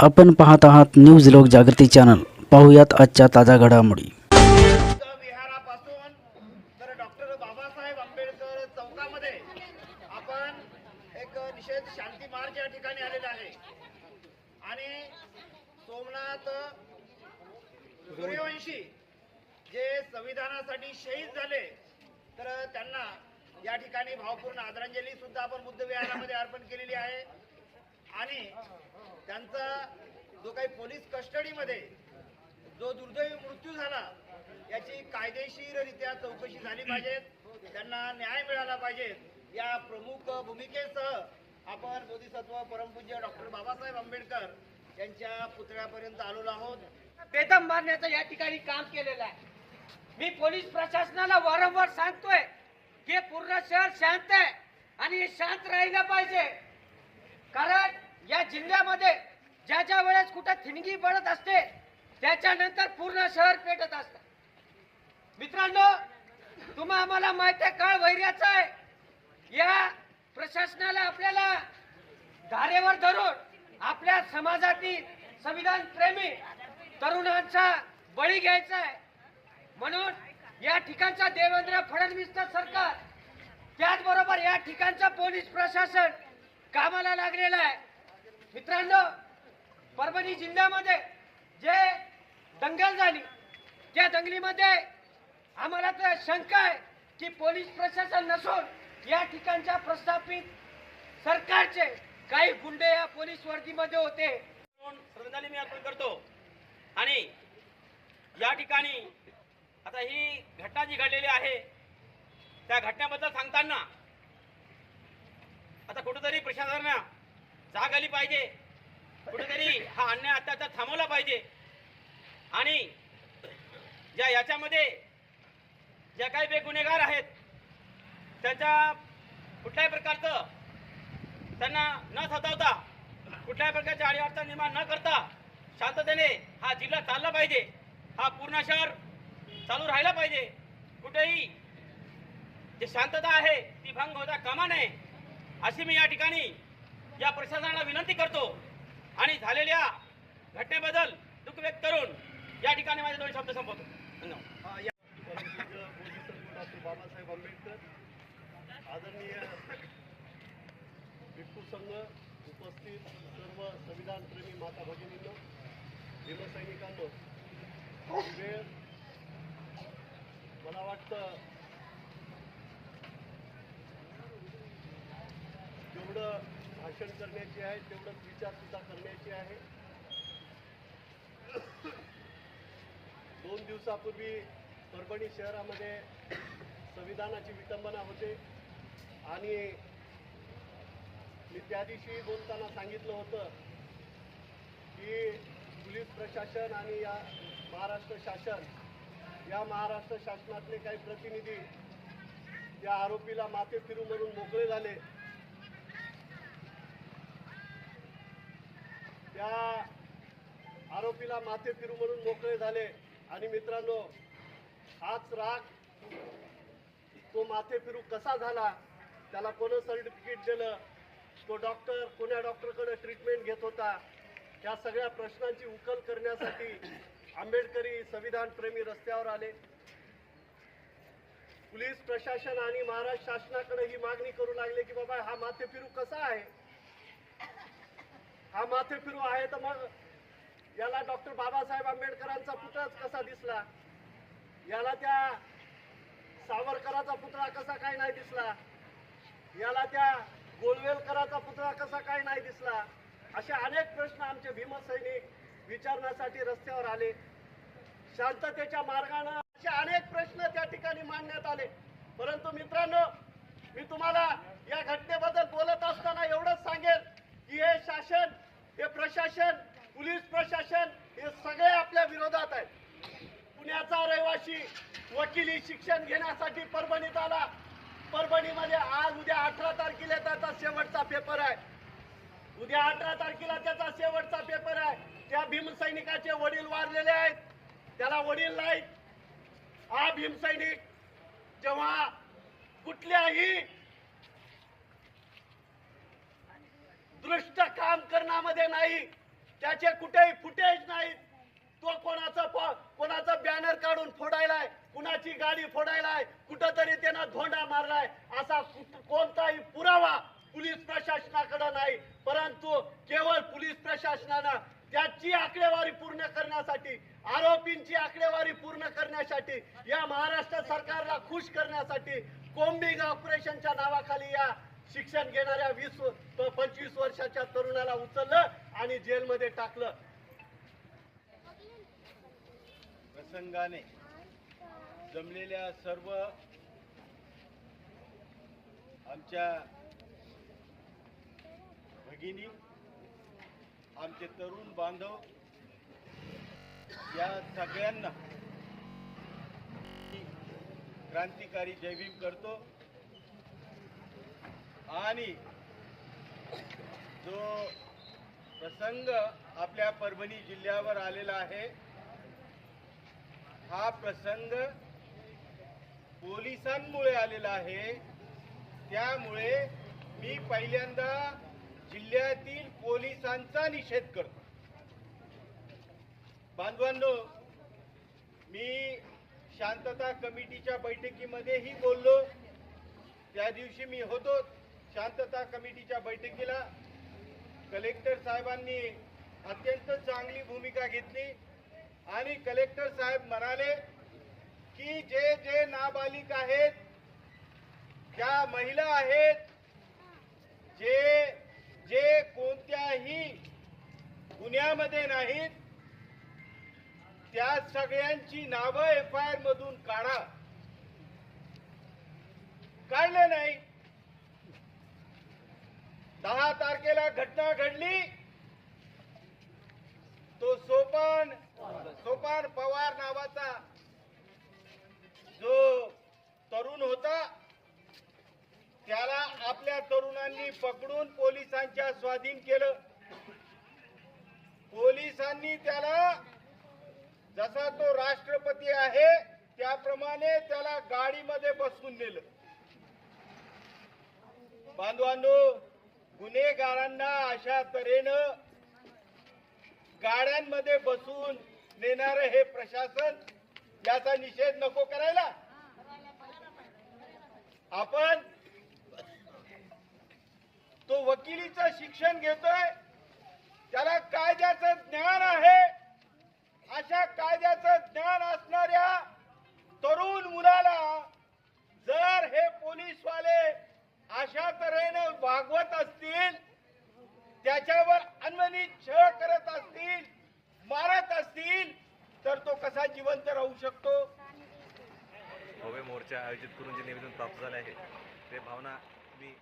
आपण पाहत आहात न्यूज लोक जागृती चॅनल. पाहूयात आजच्या ताज्या घडामोडी. विहारापासून तर डॉक्टर बाबासाहेब आंबेडकर चौकामध्ये आपण एक निषेध शांती मार्च या ठिकाणी आलेला आहे. आणि सोमनाथ सूर्यवंशी जे संविधानासाठी शहीद झाले तर त्यांना या ठिकाणी भावपूर्ण आदरांजली सुद्धा आपण बुद्ध विहारामध्ये अर्पण केलेली आहे. आणि त्यांचा जो काही पोलीस कस्टडीमध्ये जो दुर्दैवी मृत्यू झाला याची कायदेशीररित्या चौकशी झाली पाहिजे. त्यांना न्याय मिळाला पाहिजे. या प्रमुख भूमिकेसह आपण बोधिसत्व परमपूज्य डॉक्टर बाबासाहेब आंबेडकर यांच्या पुतळ्यापर्यंत आलेलो आहोत. बेदम मारण्याचं या ठिकाणी काम केलेलं आहे. मी पोलीस प्रशासनाला वारंवार सांगतोय की पूर्ण शहर शांत आहे आणि शांत राहिलं पाहिजे. कारण या जिल्ह्यामध्ये ज्या ज्या वेळेस कुठं थिणगी पडत असते त्याच्यानंतर पूर्ण शहर पेटत असतं. मित्रांनो तुम्हा आम्हाला माहिती आहे काळ वैर्याचा आहे. या प्रशासनाला आपल्याला धारेवर धरून आपल्या समाजातील संविधान प्रेमी तरुणांचा बळी घ्यायचा आहे. म्हणून या ठिकाणचा देवेंद्र फडणवीसचं सरकार त्याचबरोबर या ठिकाणचं पोलीस प्रशासन कामाला लागलेलं आहे. मित्रांनो परभणी जिल्ह्यामध्ये जे दंगल झाली त्या दंगलीमध्ये आम्हाला तर शंका आहे की पोलीस प्रशासन नसून या ठिकाणच्या प्रस्थापित सरकारचे काही गुंडे या पोलीस वर्दीमध्ये होते. म्हणून श्रद्धांजली मी अर्पण करतो. आणि या ठिकाणी आता ही घटना जी घडलेली आहे त्या घटनेबद्दल सांगताना आता कुठेतरी प्रशासनानं जाग आली पाहिजे. कुठेतरी हा अन्याय अत्याचार थांबवला पाहिजे. आणि ज्या याच्यामध्ये ज्या काही बेगुन्हेगार आहेत त्यांच्या कुठल्याही प्रकारचं त्यांना न सतावता कुठल्याही प्रकारची अडीअडचण निर्माण न करता शांततेने हा जिल्हा चालला पाहिजे. हा पूर्ण शहर चालू राहिला पाहिजे. कुठेही जे शांतता आहे ती भंग होता कामा नये अशी मी या ठिकाणी या प्रशासनाला विनंती करतो. आणि झालेल्या घटनेबद्दल दुःख व्यक्त करून या ठिकाणी माझे दोन शब्द संपवतो. धन्यवाद. डॉक्टर बाबासाहेब आंबेडकर आदरणीय भिक्खू संघ उपस्थित सर्व संविधानप्रेमी माता भगिनींना भीमसैनिकांनो वेळ मला वाटतं जेवढं भाषण करण्याची आहे तेवढंच विचार सुद्धा करण्याची आहे. दोन दिवसापूर्वी परभणी शहरामध्ये संविधानाची विटंबना होते आणि मी त्या दिवशी बोलताना सांगितलं होतं की पोलीस प्रशासन आणि या महाराष्ट्र शासन या महाराष्ट्र शासनातले काही प्रतिनिधी या आरोपीला माथे फिरू म्हणून मोकळे झाले. त्या आरोपीला माथे फिरू म्हणून मोकळे झाले. आणि मित्रांनो हाच राग तो माथे फिरू कसा झाला त्याला कोणं सर्टिफिकेट दिलं तो डॉक्टर कोण्या डॉक्टरकडे ट्रीटमेंट घेत होता या सगळ्या प्रश्नांची उकल करण्यासाठी आंबेडकरी संविधान प्रेमी रस्त्यावर आले. पोलीस प्रशासन आणि महाराष्ट्र शासनाकडे ही मागणी करू लागले की बाबा हा माथे फिरू कसा आहे? हा माथे फिरू आहे तर मग याला डॉक्टर बाबासाहेब आंबेडकरांचा पुतळाच कसा दिसला? याला त्या सावरकराचा पुतळा कसा काय नाही दिसला? याला त्या गोळवेलकराचा पुतळा कसा काय नाही दिसला? असे अनेक प्रश्न आमचे भीमसैनिक विचारण्यासाठी रस्त्यावर आले. शांततेच्या मार्गानं असे अनेक प्रश्न त्या ठिकाणी मांडण्यात आले परंतु मित्रांनो मी तुम्हाला या घटनेबद्दल बोलत असताना एवढंच सांगेल की हे शासन हे प्रशासन पोलीस प्रशासन हे सगळे आपल्या विरोधात आहे पुण्याचा रहिवासी वकिली शिक्षण घेण्यासाठी परभणीत आला. परभणीमध्ये आज उद्या अठरा तारखेला त्याचा शेवटचा पेपर आहे. उद्या अठरा तारखेला त्याचा शेवटचा पेपर आहे. त्या भीमसैनिकाचे वडील वारलेले आहेत. त्याला वडील नाहीत. हा भीमसैनिक जेव्हा कुठल्याही दृष्ट काम करण्यामध्ये नाही त्याचे कुठेही फुटेज नाहीत. तो कोणाचा कोणाचा बॅनर काढून फोडायलाय? कुणाची गाडी फोडायलाय? कुठंतरी त्यांना धोंडा मारलाय. असा कोणताही पुरावा पोलीस प्रशासनाकडे नाही. परंतु केवळ पोलीस प्रशासनानं त्याची आकडेवारी पूर्ण करण्यासाठी आरोपींची आकडेवारी पूर्ण करण्यासाठी या महाराष्ट्र सरकारला खुश करण्यासाठी कोंबिंग ऑपरेशनच्या नावाखाली या शिक्षण घेणाऱ्या वीस पंचवीस वर्षाच्या तरुणाला उचललं आणि जेलमध्ये टाकलं. प्रसंगाने जमलेल्या सर्व आमच्या भगिनी आमचे तरुण बांधव या सगळ्यांना क्रांतिकारी जयभीम करतो. आणि जो प्रसंग आपल्या परभणी जिल्ह्यावर आलेला आहे हा प्रसंग पोलिसांमुळे आलेला आहे. त्यामुळे मी पहिल्यांदा जिल्ह्यातील पोलिसांचा निषेध करतो. बांधवांनो मी शांतता कमिटीच्या बैठकीमध्येही बोललो. त्या दिवशी मी होतो शांतता कमिटीच्या बैठकीला. कलेक्टर साहेबांनी अत्यंत चांगली भूमिका घेतली. आणि कलेक्टर साहेब म्हणाले की जे जे नाबालिक आहेत त्या महिला आहेत जे जे कोणत्याही गुन्ह्यामध्ये नाहीत त्या सगळ्यांची नावं एफ आय आर मधून काढा. काढलं नाही. दहा तारखेला घटना घडली. तो सोपान सोपान पवार नावाचा जो तरुण होता त्याला आपल्या तरुणांनी पकडून पोलिसांच्या स्वाधीन केलं. पोलिसांनी त्याला जसा तो राष्ट्रपती आहे त्याप्रमाणे त्याला गाडीमध्ये बसवून नेलं. बांधवांनो गुन्हेगारांना अशा तऱ्हेनं गाड्यांमध्ये बसून नेणार हे प्रशासन याचा निषेध नको करायला. आपण तो वकिलीचं शिक्षण घेतोय त्याला कायद्याचं ज्ञान आहे. अशा कायद्याचं ज्ञान असणाऱ्या तरुण मुलाला जर हे पोलीसवाले अशा तऱ्हेनं वागवत असतील त्याच्यावर अन्वनी छळ करत असतील मारत असतील तर तो कसा जिवंत राहू शकतो? भव्य मोर्चा आयोजित करून जे निवेदन प्राप्त झाले आहे ते भावना मी